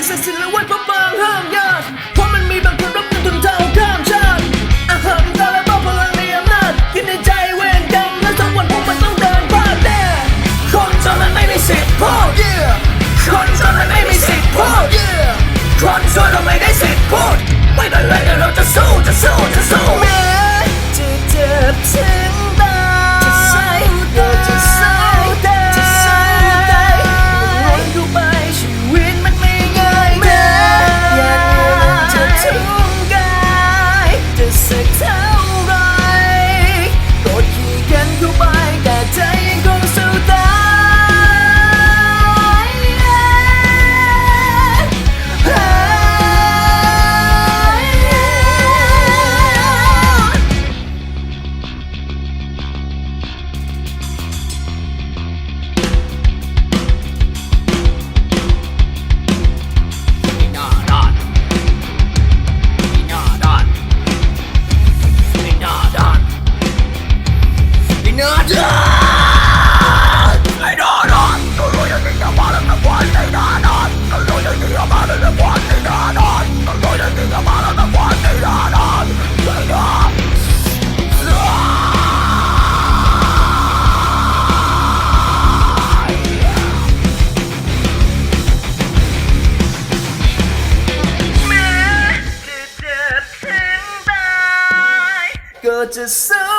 สิ่งศักดิ์สิทธิ์และวัดพระบางห้ามญาติเพราะมันมีบางคนรับเงินทุนเท่าข้ามชาติอาหารตาและบ้าพลังในอำนาจกินในใจเวรกรรมและสักวันพวกมันต้องเดินพลาดแน่คนจนนั้นไม่มีสิทธิ์พูด yeah คนจนนั้นไม่มีสิทธิ์พูด yeah คนจนเราไม่ได้สิทธิ์พูดไม่เป็นไรเดี๋ยวเราจะสู้จะสู้จะสู้แม้จะเจ็บถึงต จะเ